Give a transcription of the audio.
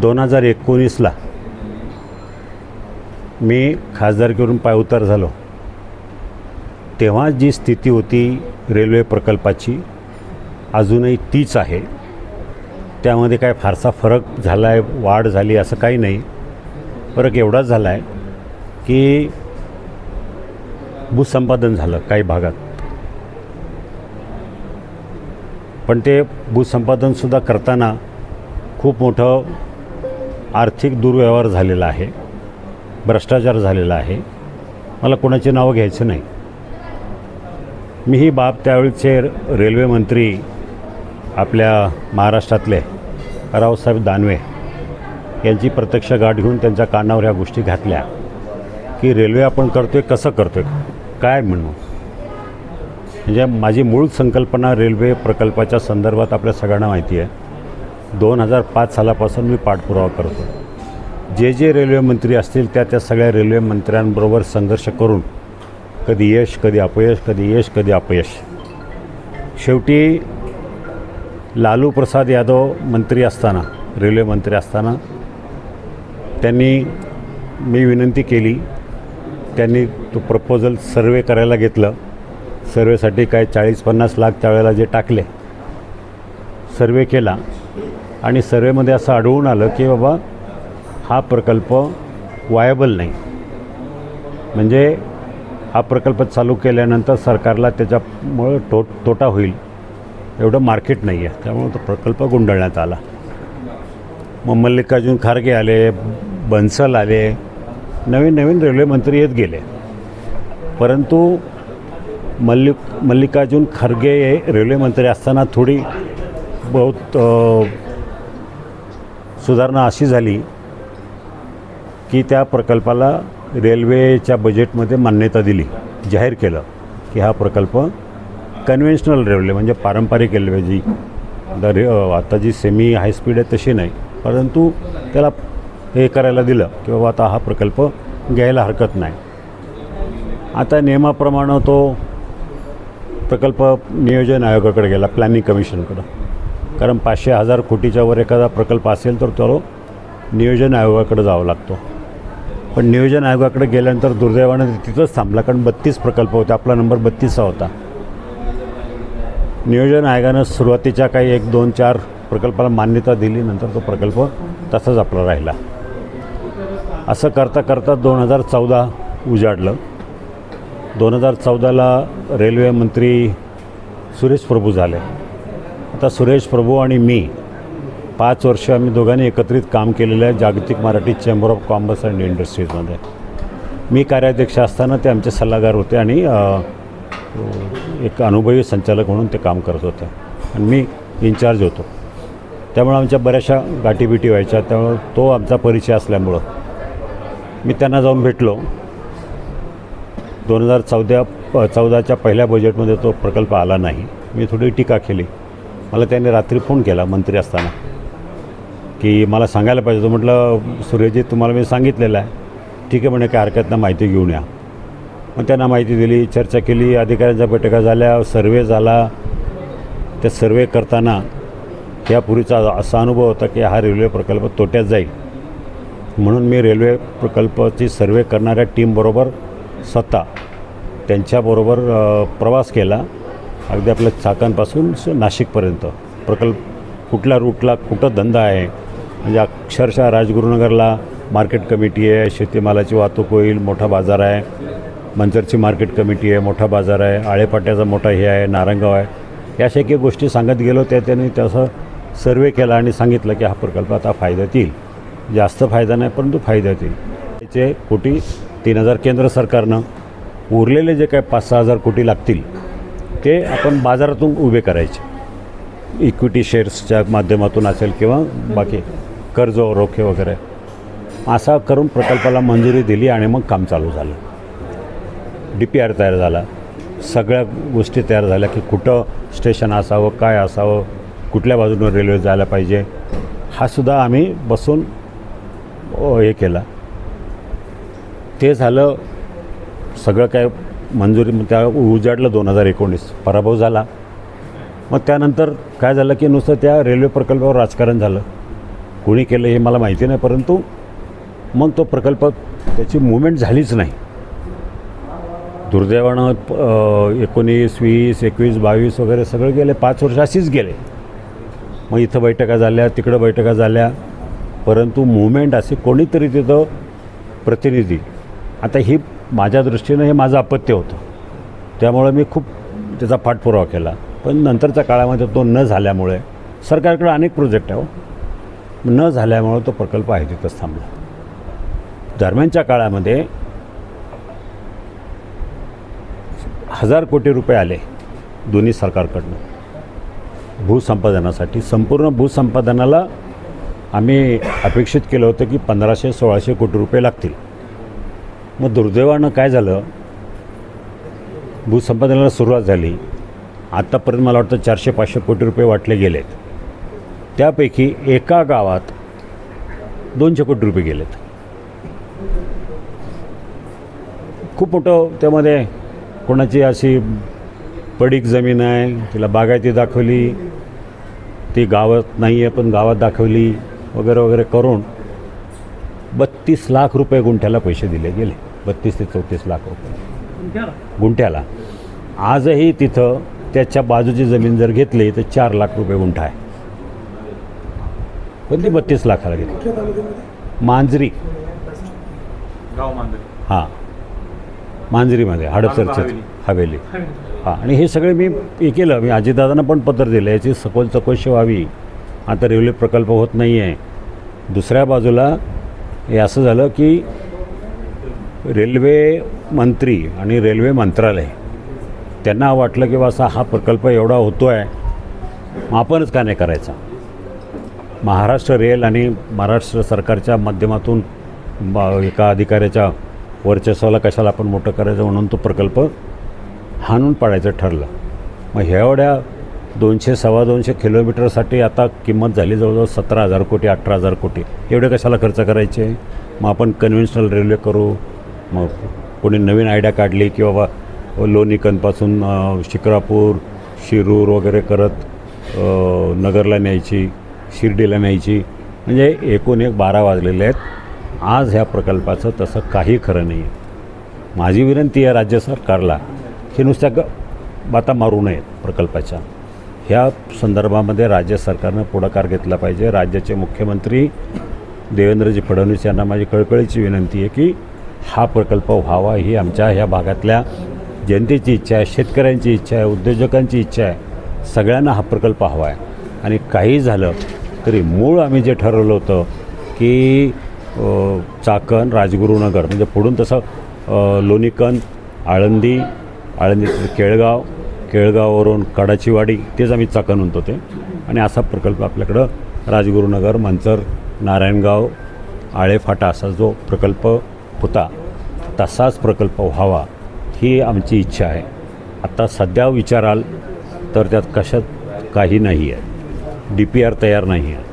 दोन हजार एकोणीसला मी खासदारकीवरून पायउतार झालो. तेव्हा जी स्थिती होती रेल्वे प्रकल्पाची अजूनही तीच आहे. त्यामध्ये काय फारसा फरक झाला आहे वाढ झाली असं काही नाही. फरक एवढाच झाला आहे की भूसंपादन झालं काही भागात. पण ते भूसंपादनसुद्धा करताना खूप मोठं आर्थिक दुर्व्यवहार झालेला आहे भ्रष्टाचार झालेला आहे. मला कोणाची नावं घ्यायचं नाही. मी ही बाब त्यावेळचे रेल्वे मंत्री आपल्या महाराष्ट्रातले रावसाहेब दानवे यांची प्रत्यक्ष गाठ घेऊन त्यांच्या कानावर ह्या गोष्टी घातल्या की रेल्वे आपण करतो आहे कसं करतो आहे काय म्हणू? म्हणजे माझी मूळ संकल्पना रेल्वे प्रकल्पाच्या संदर्भात आपल्या सगळ्यांना माहिती आहे. दोन हजार पाच सालापासून मी पाठपुरावा करतो जे जे रेल्वे मंत्री असतील त्या त्या सगळ्या रेल्वे मंत्र्यांबरोबर संघर्ष करून कधी यश कधी अपयश कधी यश कधी अपयश. शेवटी लालू प्रसाद यादव मंत्री असताना रेल्वे मंत्री असताना त्यांनी मी विनंती केली. त्यांनी तो प्रपोजल सर्वे करायला घेतलं. सर्वेसाठी काय चाळीस पन्नास लाख त्यावेळेला जे टाकले सर्वे केला. आणि सर्वेमध्ये असं आढळून आलं की बाबा हा प्रकल्प वायबल नाही. म्हणजे हा प्रकल्प चालू केल्यानंतर सरकारला त्याच्यामुळं तो तोटा होईल एवढं मार्केट नाही आहे त्यामुळं तो प्रकल्प गुंडळण्यात आला. मग मल्लिकार्जुन खारगे आले बन्सल आले नवीन नवीन रेल्वे मंत्री येत गेले. परंतु मल्लिक मल्लिकार्जुन खरगे हे रेल्वे मंत्री असताना थोडी बहुत सुधारणा अशी झाली की त्या प्रकल्पाला रेल्वेच्या बजेटमध्ये मान्यता दिली जाहीर केलं की हा प्रकल्प कन्व्हेन्शनल रेल्वे म्हणजे पारंपरिक रेल्वे जी दर रे आता जी सेमी हायस्पीड आहे तशी नाही परंतु त्याला हे करायला दिलं की बाबा आता हा प्रकल्प घ्यायला हरकत नाही. आता नियमाप्रमाणे तो प्रकल्प नियोजन आयोगाकडे गेला प्लॅनिंग कमिशनकडं कारण पाचशे हजार कोटीच्या वर एखादा प्रकल्प असेल तर तो नियोजन आयोगाकडे जावं लागतो. पण नियोजन आयोगाकडे गेल्यानंतर दुर्दैवानं तिथंच थांबला कारण बत्तीस प्रकल्प होते आपला नंबर बत्तीसचा होता. नियोजन आयोगानं सुरुवातीच्या काही एक दोन चार प्रकल्पाला मान्यता दिली नंतर तो प्रकल्प तसाच आपला राहिला. असं करता करता दोन हजार चौदा उजाडलं. दोन हजार चौदाला रेल्वे मंत्री सुरेश प्रभू झाले. आता सुरेश प्रभू आणि मी पाच वर्ष आम्ही दोघांनी एकत्रित काम केलेलं आहे जागतिक Marathi chamber of commerce and इंडस्ट्रीजमध्ये मी कार्याध्यक्ष असताना ते आमचे सल्लागार होते आणि एक अनुभवी संचालक म्हणून ते काम करत होते. आणि मी इन्चार्ज होतो. त्यामुळे आमच्या बऱ्याचशा गाठीबिटी व्हायच्या त्यामुळे तो आमचा परिचय असल्यामुळं मी त्यांना जाऊन भेटलो. दोन हजार चौदा चौदाच्या पहिल्या बजेटमध्ये तो प्रकल्प आला नाही. मी थोडी टीका केली. मला त्याने रात्री फोन केला मंत्री असताना की मला सांगायला पाहिजे. तो म्हटलं सूर्यजी तुम्हाला मी सांगितलेलं आहे. ठीक आहे म्हणे काय हरकत नाही माहिती घेऊन या. मग त्यांना माहिती दिली चर्चा केली अधिकाऱ्यांच्या बैठका झाल्या सर्वे झाला. त्या सर्वे करताना यापूर्वीचा असा अनुभव होता की हा रेल्वे प्रकल्प तोट्यात जाईल. म्हणून मी रेल्वे प्रकल्पाची सर्वे करणाऱ्या टीमबरोबर स्वतः त्यांच्याबरोबर प्रवास केला. अगदी आपल्या चाकांपासून स- नाशिकपर्यंत. प्रकल्प कुठल्या रूटला कुठं धंदा आहे? म्हणजे अक्षरशः राजगुरुनगरला मार्केट कमिटी आहे शेतीमालाची वाहतूक होईल मोठा बाजार आहे. मंचरची मार्केट कमिटी आहे मोठा बाजार आहे. आळेपाट्याचा मोठा हे आहे नारंगाव आहे. याशा काही गोष्टी सांगत गेलो त्या त्यांनी तसं सर्वे केला आणि सांगितलं की हा प्रकल्प आता फायद्यात येईल. जास्त फायदा नाही परंतु फायद्यात येईल. त्याचे कोटी तीन हजार केंद्र सरकारनं उरलेले जे काय पाच सहा हजार कोटी लागतील ते आपण बाजारातून उभे करायचे. इक्विटी शेअर्सच्या माध्यमातून असेल किंवा बाकी कर्ज रोखे वगैरे. असा करून प्रकल्पाला मंजुरी दिली आणि मग काम चालू झालं. डी पी आर तयार झाला. सगळ्या गोष्टी तयार झाल्या की कुठं स्टेशन असावं काय असावं कुठल्या बाजूनं रेल्वे जायला पाहिजे हा सुद्धा आम्ही बसून हे केला. ते झालं सगळं काय मंजुरी मग त्या उजाडलं दोन हजार एकोणीस पराभव झाला. मग त्यानंतर काय झालं की नुसतं त्या रेल्वे प्रकल्पावर राजकारण झालं. कोणी केलं हे मला माहिती नाही परंतु मग तो प्रकल्प त्याची मुवमेंट झालीच नाही. दुर्दैवानं एकोणीस वीस एकवीस बावीस वगैरे सगळं गेले पाच वर्ष अशीच गेले. मग इथं बैठका झाल्या तिकडं बैठका झाल्या परंतु मुवमेंट असे कोणीतरी तिथं प्रतिनिधी आता ही माझ्या दृष्टीनं हे माझं अपत्य होतं. त्यामुळे मी खूप त्याचा पाठपुरावा केला. पण नंतरच्या काळामध्ये तो न झाल्यामुळे सरकारकडे अनेक प्रोजेक्ट आहे हो. न झाल्यामुळे तो प्रकल्प आहे तिथंच थांबला. दरम्यानच्या काळामध्ये हजार कोटी रुपये आले दोन्ही सरकारकडनं. भूसंपादनासाठी. संपूर्ण भूसंपादनाला आम्ही अपेक्षित केलं होतं की पंधराशे सोळाशे कोटी रुपये लागतील. मग दुर्दैवानं काय झालं? भूसंपादनाला सुरुवात झाली. आत्तापर्यंत मला वाटतं चारशे पाचशे कोटी रुपये वाटले गेलेत. त्यापैकी एका गावात दोनशे कोटी रुपये गेलेत. खूप मोठं त्यामध्ये कोणाची अशी पडीक जमीन आहे तिला बागायती दाखवली. ती गावात नाही आहे पण गावात दाखवली वगैरे वगैरे करून बत्तीस लाख रुपये गुंठ्याला पैसे दिले गेले. बत्तीस ते चौतीस लाख रुपये. गुंठ्याला? आजही तिथं त्याच्या बाजूची जमीन जर घेतली तर चार लाख रुपये गुंठा आहे. पण ती बत्तीस लाखाला घेतली. मांजरी. हां. मांजरीमध्ये हडपसरचे हवेली. हवेली. हां. आणि हे सगळे मी हे केलं. मी अजितदादांना पण पत्र दिलं. याची सखोल चौकशी व्हावी. आता रेल्वे प्रकल्प होत नाही आहे दुसऱ्या बाजूला हे असं झालं की रेल्वे मंत्री आणि रेल्वे मंत्रालय त्यांना वाटलं की बा असा हा प्रकल्प एवढा होतो आहे मग आपणच का नाही करायचा? महाराष्ट्र रेल आणि महाराष्ट्र सरकारच्या माध्यमातून एका अधिकाऱ्याच्या वर्चस्वाला कशाला आपण मोठं करायचं म्हणून तो प्रकल्प हाणून पाडायचं ठरलं. मग एवढ्या दोनशे सव्वा दोनशे किलोमीटरसाठी आता किंमत झाली जवळजवळ सतरा हजार कोटी अठरा हजार कोटी. एवढे कशाला खर्च करायचे? मग आपण कन्व्हेन्शनल रेल्वे करू मग कोणी नवीन आयडिया काढली की बाबा लोणीकनपासून शिक्रापूर शिरूर वगैरे करत नगरला न्यायची शिर्डीला न्यायची. म्हणजे एकूण एक बारा वाजलेले आहेत. आज ह्या प्रकल्पाचं तसं काही खरं नाही आहे माझी विनंती आहे राज्य सरकारला की नुसत्या ग बाता मारू नयेत प्रकल्पाच्या. ह्या संदर्भामध्ये राज्य सरकारनं पुढाकार घेतला पाहिजे. राज्याचे मुख्यमंत्री देवेंद्रजी फडणवीस यांना माझी कळकळीची विनंती आहे की हा प्रकल्प व्हावा ही आमच्या ह्या भागातल्या जनतेची इच्छा आहे शेतकऱ्यांची इच्छा आहे उद्योजकांची इच्छा आहे. सगळ्यांना हा प्रकल्प हवा आहे. आणि काही झालं तरी मूळ आम्ही जे ठरवलं होतं की चाकण राजगुरुनगर म्हणजे पुढून तसं अ, लोणीकन आळंदी आळंदी केळगाव केळगाववरून कडाचीवाडी तेच आम्ही चाकण म्हणतो ते आणि असा प्रकल्प आपल्याकडं राजगुरुनगर मंचर नारायणगाव आळेफाटा असा जो प्रकल्प होता तसाच प्रकल्प व्हावा ही आमची इच्छा आहे. आत्ता सध्या विचाराल तर त्यात कशात काही नाही आहे डी पी आर तयार नाही आहे